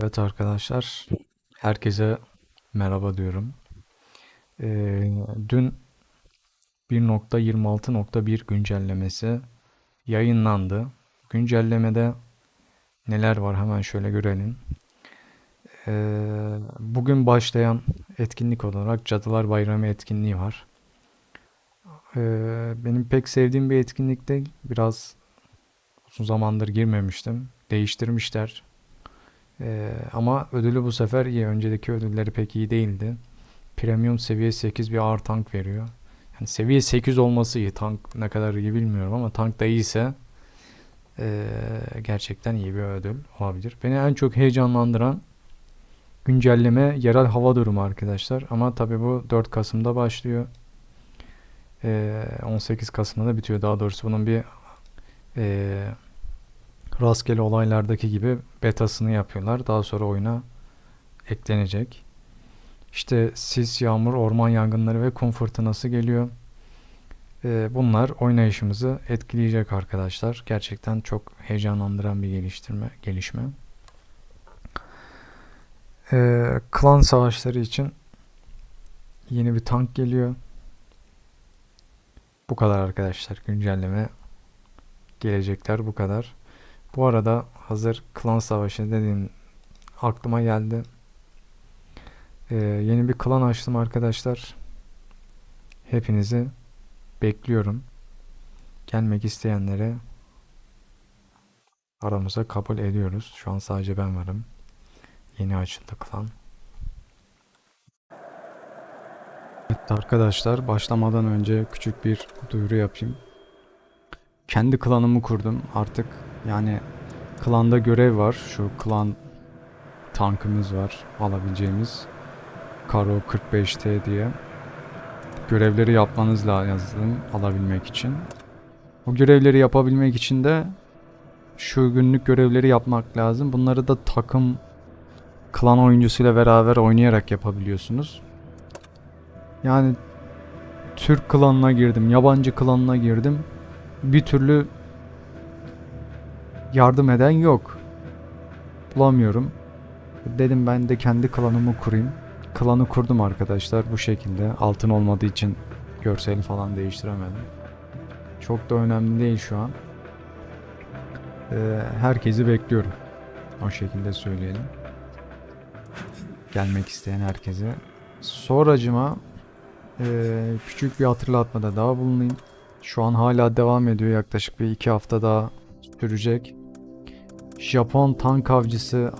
Evet arkadaşlar, herkese merhaba diyorum. Ee, dün 1.26.1 güncellemesi yayınlandı. Güncellemede neler var hemen şöyle görelim. Ee, bugün başlayan etkinlik olarak Cadılar Bayramı etkinliği var. Ee, benim pek sevdiğim bir etkinlik değil. Biraz uzun zamandır girmemiştim. Değiştirmişler. Ee, ama ödülü bu sefer iyi. Önceki ödülleri pek iyi değildi. Premium seviye 8 bir ağır tank veriyor. Yani seviye 8 olması iyi. Tank ne kadar iyi bilmiyorum ama tank da iyiyse ee, gerçekten iyi bir ödül olabilir. Beni en çok heyecanlandıran güncelleme yerel hava durumu arkadaşlar. Ama tabii bu 4 Kasım'da başlıyor. Ee, 18 Kasım'da da bitiyor. Daha doğrusu bunun bir ee, rastgele olaylardaki gibi betasını yapıyorlar. Daha sonra oyuna eklenecek. İşte sis, yağmur, orman yangınları ve kum fırtınası geliyor. Ee, bunlar oynayışımızı etkileyecek arkadaşlar. Gerçekten çok heyecanlandıran bir geliştirme, gelişme. Ee, klan savaşları için yeni bir tank geliyor. Bu kadar arkadaşlar. Güncelleme gelecekler bu kadar. Bu arada hazır klan savaşı dediğim aklıma geldi. Ee, yeni bir klan açtım arkadaşlar. Hepinizi bekliyorum. Gelmek isteyenlere aramıza kabul ediyoruz. Şu an sadece ben varım. Yeni açıldı klan. Evet arkadaşlar başlamadan önce küçük bir duyuru yapayım. Kendi klanımı kurdum. Artık yani klanda görev var. Şu klan tankımız var alabileceğimiz. Karo 45T diye. Görevleri yapmanız lazım alabilmek için. O görevleri yapabilmek için de şu günlük görevleri yapmak lazım. Bunları da takım klan oyuncusuyla beraber oynayarak yapabiliyorsunuz. Yani Türk klanına girdim, yabancı klanına girdim. Bir türlü yardım eden yok. Bulamıyorum. Dedim ben de kendi klanımı kurayım. Klanı kurdum arkadaşlar bu şekilde. Altın olmadığı için görseli falan değiştiremedim. Çok da önemli değil şu an. Ee, herkesi bekliyorum. O şekilde söyleyelim. Gelmek isteyen herkese. Sonracıma ee, küçük bir hatırlatmada daha bulunayım. Şu an hala devam ediyor. Yaklaşık bir iki hafta daha sürecek. Japon tank avcısı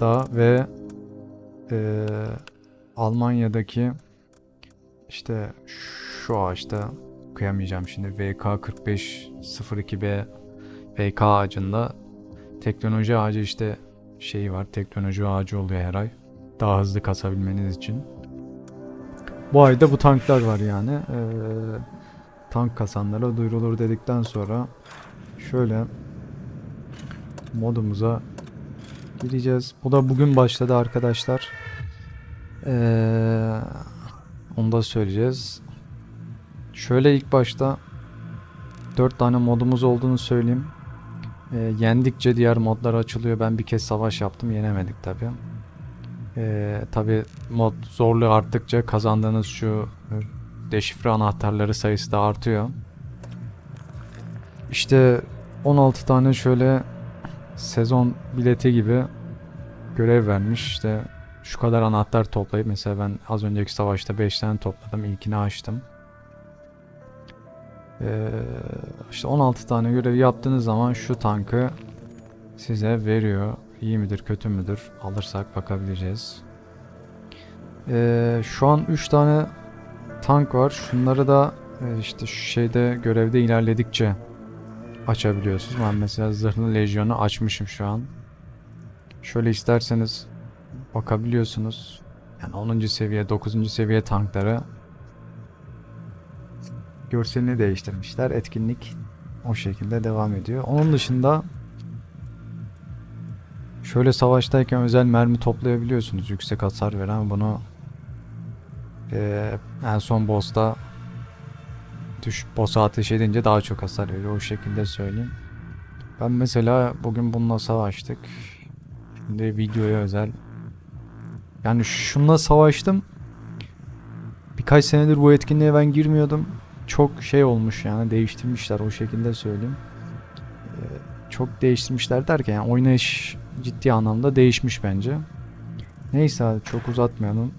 da ve eee, Almanya'daki işte şu ağaçta kıyamayacağım şimdi VK4502B VK ağacında teknoloji ağacı işte şeyi var teknoloji ağacı oluyor her ay. Daha hızlı kasabilmeniz için. Bu ayda bu tanklar var yani. Eee, tank kasanlara duyurulur dedikten sonra şöyle modumuza gireceğiz. Bu da bugün başladı arkadaşlar. Ee, onu da söyleyeceğiz. Şöyle ilk başta 4 tane modumuz olduğunu söyleyeyim. Ee, yendikçe diğer modlar açılıyor. Ben bir kez savaş yaptım. Yenemedik tabi. Ee, tabi mod zorluğu arttıkça kazandığınız şu e, deşifre anahtarları sayısı da artıyor. İşte 16 tane şöyle sezon bileti gibi görev vermiş. İşte şu kadar anahtar toplayıp mesela ben az önceki savaşta 5 tane topladım. İlkini açtım. Ee, işte 16 tane görev yaptığınız zaman şu tankı size veriyor. İyi midir kötü müdür alırsak bakabileceğiz. Ee, şu an 3 tane tank var. Şunları da e, işte şu şeyde görevde ilerledikçe açabiliyorsunuz. Ben mesela zırhlı lejyonu açmışım şu an. Şöyle isterseniz bakabiliyorsunuz. Yani 10. seviye, 9. seviye tankları görselini değiştirmişler. Etkinlik o şekilde devam ediyor. Onun dışında şöyle savaştayken özel mermi toplayabiliyorsunuz. Yüksek hasar veren bunu eee, en son boss'ta düş boss'a ateş edince daha çok hasar veriyor. O şekilde söyleyeyim. Ben mesela bugün bununla savaştık. Şimdi videoya özel. Yani şununla savaştım. Birkaç senedir bu etkinliğe ben girmiyordum. Çok şey olmuş yani değiştirmişler o şekilde söyleyeyim. Ee, çok değiştirmişler derken yani oynayış ciddi anlamda değişmiş bence. Neyse çok uzatmayalım.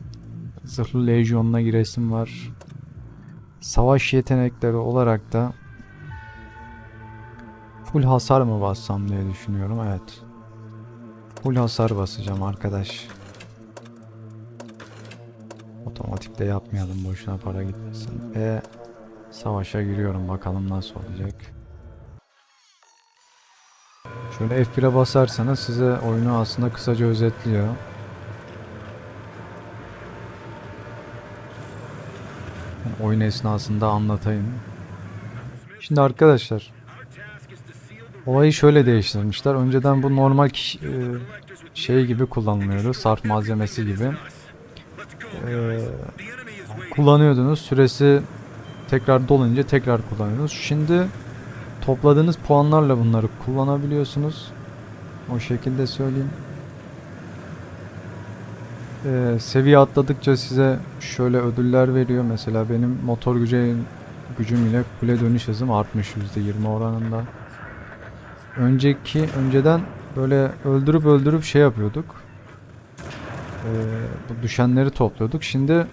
Zırhlı Lejyon'una giresim var. Savaş yetenekleri olarak da full hasar mı bassam diye düşünüyorum. Evet. Full hasar basacağım arkadaş. Otomatikte yapmayalım boşuna para gitmesin. Ve savaşa giriyorum bakalım nasıl olacak. Şöyle F1'e basarsanız size oyunu aslında kısaca özetliyor. Oyun esnasında anlatayım. Şimdi arkadaşlar olayı şöyle değiştirmişler. Önceden bu normal kiş- e, şey gibi kullanılıyordu. Sarf malzemesi gibi. E, kullanıyordunuz. Süresi tekrar dolunca tekrar kullanıyordunuz. Şimdi topladığınız puanlarla bunları kullanabiliyorsunuz. O şekilde söyleyeyim. Ee, seviye atladıkça size şöyle ödüller veriyor. Mesela benim motor gücü gücüm ile kule dönüş hızım artmış %20 oranında. Önceki önceden böyle öldürüp öldürüp şey yapıyorduk. Ee, bu düşenleri topluyorduk. Şimdi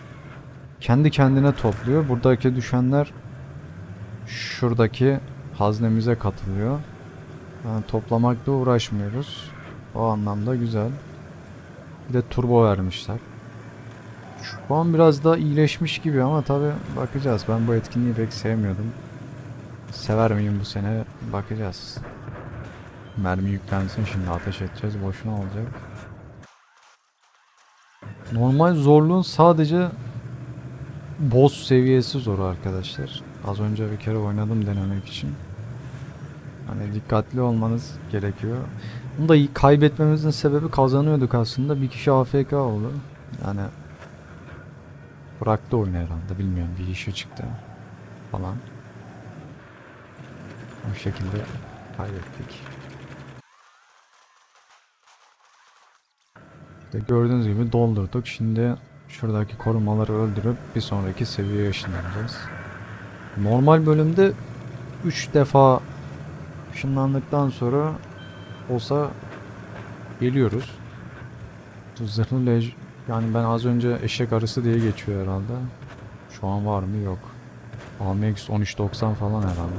kendi kendine topluyor. Buradaki düşenler şuradaki haznemize katılıyor. Yani toplamakla uğraşmıyoruz. O anlamda güzel. Bir de turbo vermişler. Şu an biraz daha iyileşmiş gibi ama tabi bakacağız. Ben bu etkinliği pek sevmiyordum. Sever miyim bu sene bakacağız. Mermi yüklensin şimdi ateş edeceğiz. Boşuna olacak. Normal zorluğun sadece boss seviyesi zor arkadaşlar. Az önce bir kere oynadım denemek için. Hani dikkatli olmanız gerekiyor. Bunu da kaybetmemizin sebebi kazanıyorduk aslında. Bir kişi AFK oldu. Yani bıraktı oyunu herhalde bilmiyorum bir işi çıktı falan. O şekilde kaybettik. İşte gördüğünüz gibi doldurduk. Şimdi şuradaki korumaları öldürüp bir sonraki seviyeye ışınlanacağız. Normal bölümde 3 defa ışınlandıktan sonra olsa geliyoruz. Zırhlı yani ben az önce eşek arısı diye geçiyor herhalde. Şu an var mı? Yok. AMX 1390 falan herhalde.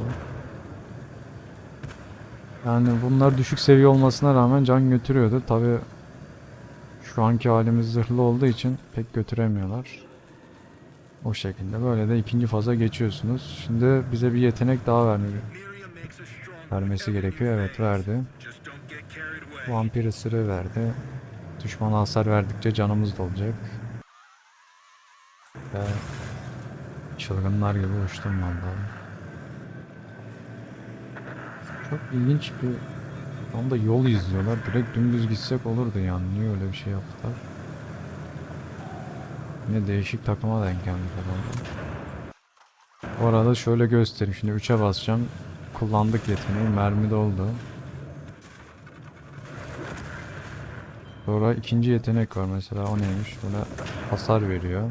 Yani bunlar düşük seviye olmasına rağmen can götürüyordu. Tabi şu anki halimiz zırhlı olduğu için pek götüremiyorlar. O şekilde böyle de ikinci faza geçiyorsunuz. Şimdi bize bir yetenek daha vermiyor. Vermesi gerekiyor. Evet verdi. Vampir ısırığı verdi. Düşmana hasar verdikçe canımız dolacak. Ve çılgınlar gibi uçtum vallahi. Çok ilginç bir anda yol izliyorlar. Direkt dümdüz gitsek olurdu yani. Niye öyle bir şey yaptılar? Yine değişik takıma denk geldik. Bu arada şöyle göstereyim. Şimdi 3'e basacağım. Kullandık yeteneği. Mermi doldu. Sonra ikinci yetenek var mesela. O neymiş? Böyle hasar veriyor.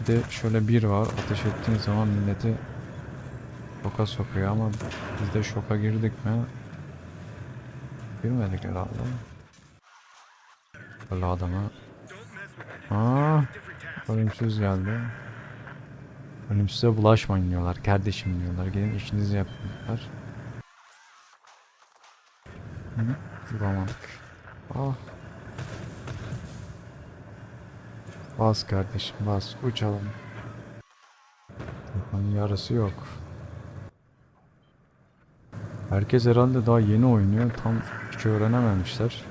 Bir de şöyle bir var. Ateş ettiğin zaman milleti şoka sokuyor ama biz de şoka girdik mi? Girmedik herhalde. Böyle adama. Aa, ölümsüz geldi. Ölümsüze bulaşmayın diyorlar. Kardeşim diyorlar. Gelin işinizi yapın diyorlar. Hı, Vuramadık. Ah. Bas kardeşim bas. Uçalım. Takımın yarısı yok. Herkes herhalde daha yeni oynuyor. Tam hiç öğrenememişler.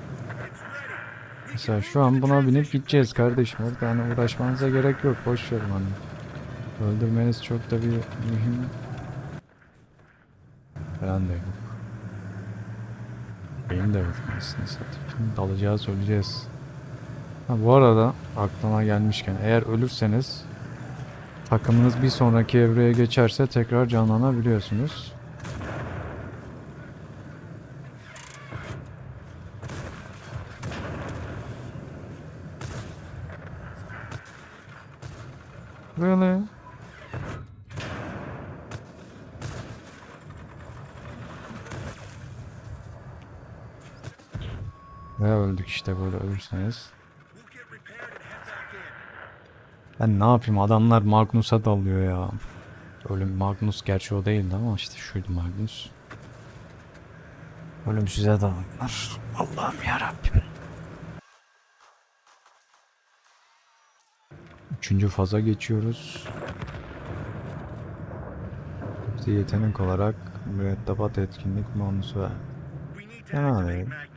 Mesela şu an buna binip gideceğiz kardeşim. Orada hani uğraşmanıza gerek yok. Boş verin hani. Öldürmeniz çok da bir mühim falan yok. Benim de yok aslında satayım. Dalacağız öleceğiz. Ha, bu arada aklıma gelmişken eğer ölürseniz takımınız bir sonraki evreye geçerse tekrar canlanabiliyorsunuz. Really? Böyle ölürseniz. Ben ne yapayım adamlar Magnus'a dalıyor ya. Ölüm Magnus gerçi o değildi ama işte şuydu Magnus. Ölümsüze dalıyorlar. Allah'ım yarabbim. Üçüncü faza geçiyoruz. İşte yetenek olarak mürettebat etkinlik bonusu ver. Need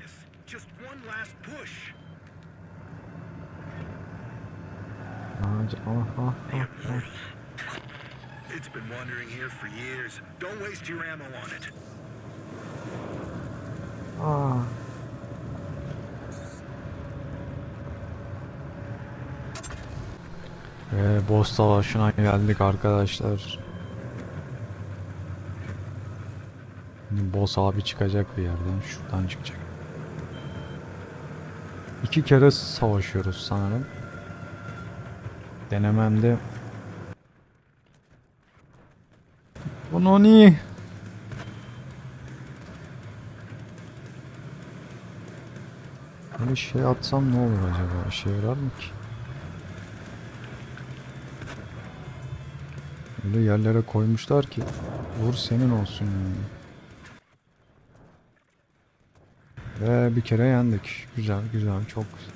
Ağaç- ah, ah, ah. It's been wandering here for years. Don't waste your ammo on it. Aa. Ve boss savaşına geldik arkadaşlar. Şimdi boss abi çıkacak bir yerden. Şuradan çıkacak. İki kere savaşıyoruz sanırım. Denememde Bunu ni? Böyle şey atsam ne olur acaba? İşe yarar mı ki? Öyle yerlere koymuşlar ki vur senin olsun yani. Ve bir kere yendik. Güzel güzel çok güzel.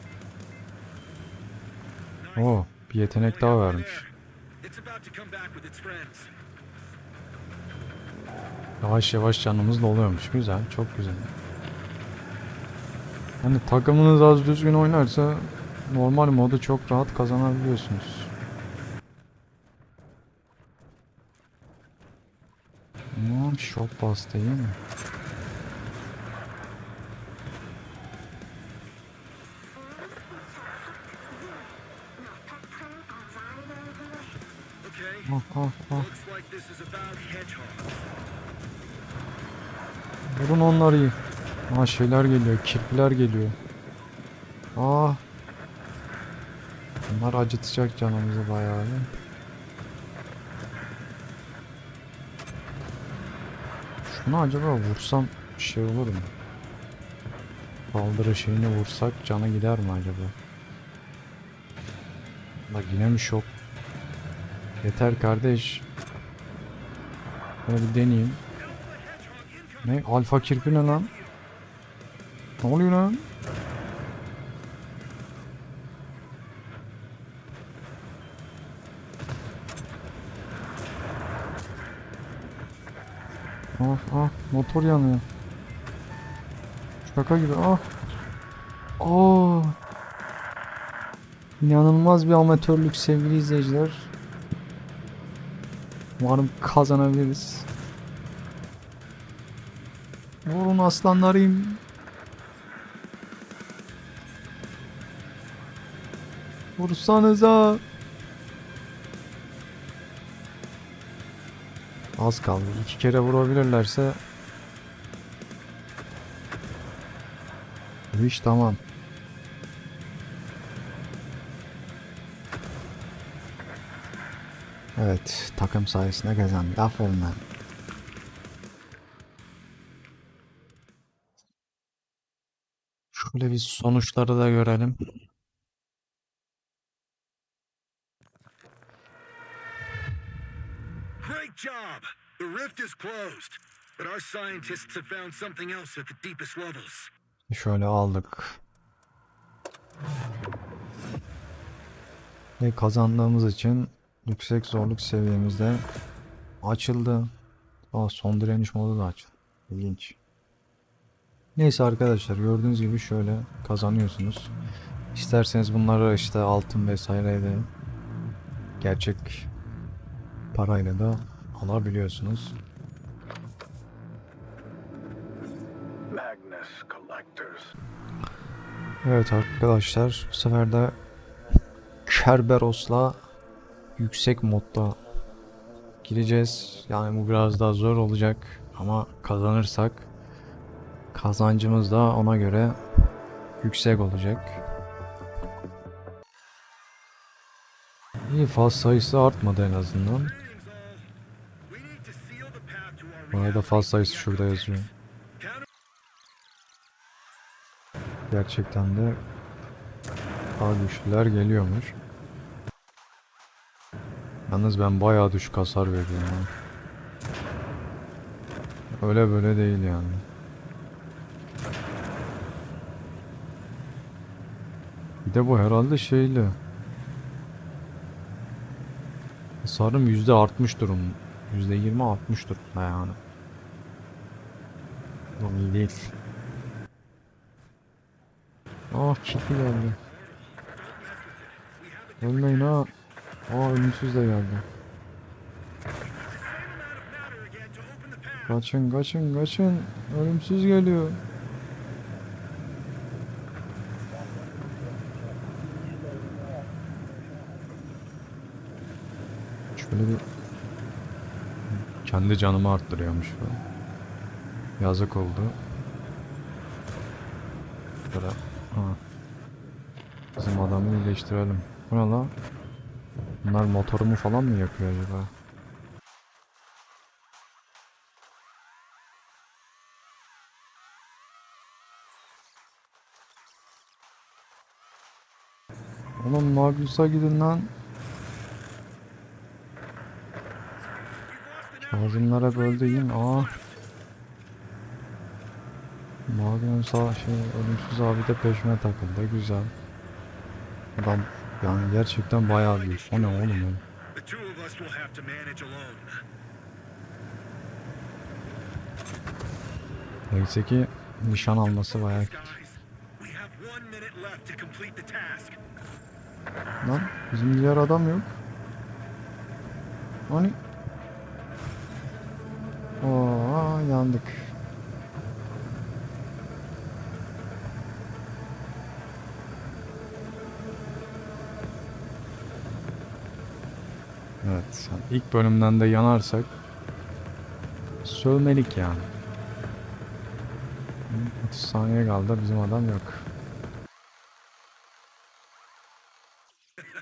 Oo bir yetenek daha vermiş. Yavaş yavaş canımız doluyormuş. Güzel çok güzel. Hani takımınız az düzgün oynarsa normal modu çok rahat kazanabiliyorsunuz. Tamam şok bastı iyi mi? Ah ah ah. Vurun onları iyi. Aa şeyler geliyor, kirpiler geliyor. Aa. Bunlar acıtacak canımızı bayağı. bir. Şunu acaba vursam bir şey olur mu? Kaldırı şeyini vursak canı gider mi acaba? Bak yine mi şok? Yeter kardeş. Böyle bir deneyeyim. Ne? Alfa kirpi ne lan? Ne oluyor lan? Ah ah motor yanıyor. Şaka gibi ah. Aa. İnanılmaz bir amatörlük sevgili izleyiciler. Umarım kazanabiliriz. Vurun aslanlarım. Vursanıza. Az kaldı. İki kere vurabilirlerse bu iş tamam. Evet, takım sayesinde kazandık. Aferin lan. Şöyle bir sonuçları da görelim. Great job! The rift is closed, but our scientists have found something else at the deepest levels. Şöyle aldık. Ve kazandığımız için yüksek zorluk seviyemizde açıldı. Aa, son direniş modu da açıldı. İlginç. Neyse arkadaşlar gördüğünüz gibi şöyle kazanıyorsunuz. İsterseniz bunları işte altın vesaireyle gerçek parayla da alabiliyorsunuz. Magnus Collectors. Evet arkadaşlar bu sefer de Kerberos'la yüksek modda gireceğiz. Yani bu biraz daha zor olacak ama kazanırsak kazancımız da ona göre yüksek olacak. İyi faz sayısı artmadı en azından. Bu arada faz sayısı şurada yazıyor. Gerçekten de daha güçlüler geliyormuş. Yalnız ben bayağı düşük hasar veriyorum. ya. Öyle böyle değil yani. Bir de bu herhalde şeyli. Hasarım yüzde artmış durum. Yüzde yirmi artmış durumda yani. Bu iyi değil. Ah çipi geldi. Ölmeyin ha. Aa ölümsüz de geldi. Kaçın kaçın kaçın. Ölümsüz geliyor. Şöyle bir kendi canımı arttırıyormuş bu. Yazık oldu. Böyle ha. Bizim adamı iyileştirelim. Bu ne lan? Bunlar motorumu falan mı yakıyor acaba? Oğlum Magnus'a gidin lan. Kazımlar hep öldü iyi mi? Aa. Magnus a- şey ölümsüz abi de peşime takıldı. Güzel. Adam yani gerçekten bayağı büyük. O ne oğlum ya? The two of us will have to manage alone. Neyse ki nişan alması bayağı. Lan bizim diğer adam yok. Hani? Oo yandık. Evet, yani ilk bölümden de yanarsak sövmelik yani. Hı, 30 saniye kaldı bizim adam yok.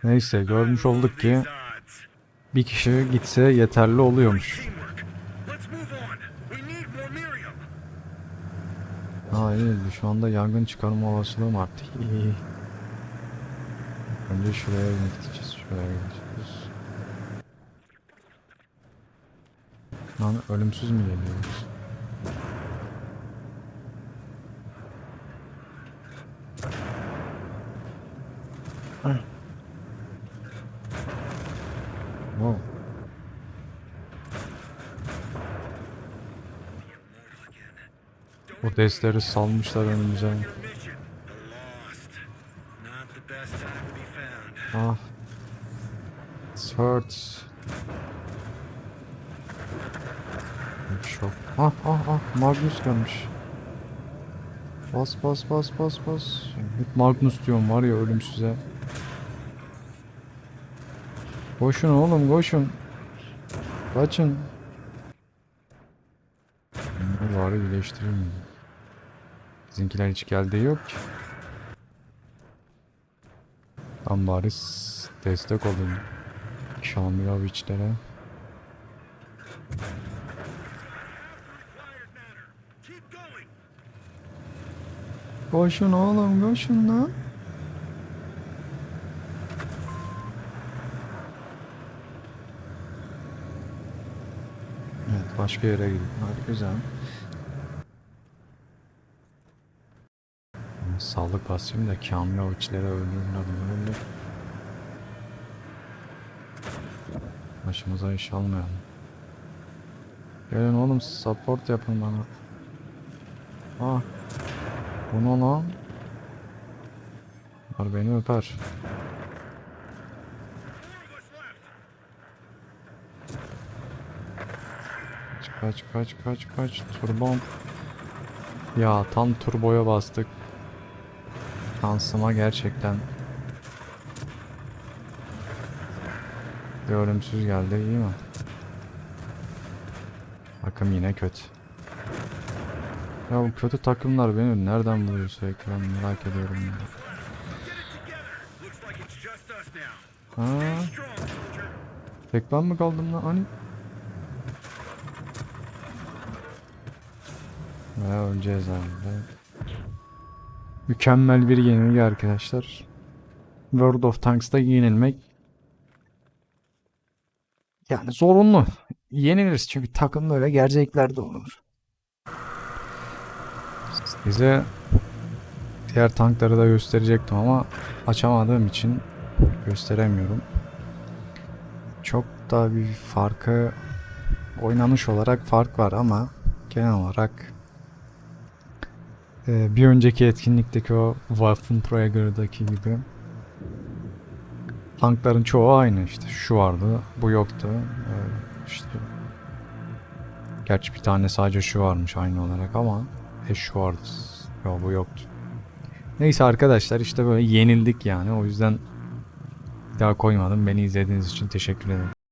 Neyse görmüş olduk ki bir kişi gitse yeterli oluyormuş. Ha iyi şu anda yangın çıkarma olasılığım arttı. İyi. Önce şuraya gideceğiz. Şuraya gideceğiz. Lan ölümsüz mü geliyoruz? Wow. O destleri salmışlar önümüze. Your mission. The lost. Not the best time to be found. Ah. It hurts. Şok. Ah ah ah Magnus gelmiş. Bas bas bas bas bas. Hep Magnus diyorum var ya ölümsüze. Koşun oğlum koşun. Kaçın. Bunları bari iyileştireyim. Bizimkiler hiç geldiği yok ki. Ben bari destek olayım. Şamiloviçlere. Koşun oğlum koşun lan. Evet başka yere. Hadi güzel. Sağlık basayım da Kamiloviçlere öldürürler öyle. Başımıza iş almayalım. Gelin oğlum support yapın bana. Ah. Bu ne lan? Bunlar beni öper. Kaç kaç kaç kaç. Turbom. Ya tam turboya bastık. Şansıma gerçekten. Bir ölümsüz geldi iyi mi? Takım yine kötü. Ya bu kötü takımlar beni nereden buluyor sürekli ben merak ediyorum ya. Ha, tek ben mi kaldım lan? Hani? Ve öleceğiz abi. Mükemmel bir yenilgi arkadaşlar. World of Tanks'ta yenilmek yani zorunlu. Yeniliriz çünkü takım böyle gerçeklerde olur. Size diğer tankları da gösterecektim ama açamadığım için gösteremiyorum. Çok da bir farkı oynanış olarak fark var ama genel olarak e, bir önceki etkinlikteki o Waffentrager'daki gibi tankların çoğu aynı işte şu vardı bu yoktu E, işte gerçi bir tane sadece şu varmış aynı olarak ama e şu vardı yok bu yoktu. Neyse arkadaşlar işte böyle yenildik yani. O yüzden bir daha koymadım. Beni izlediğiniz için teşekkür ederim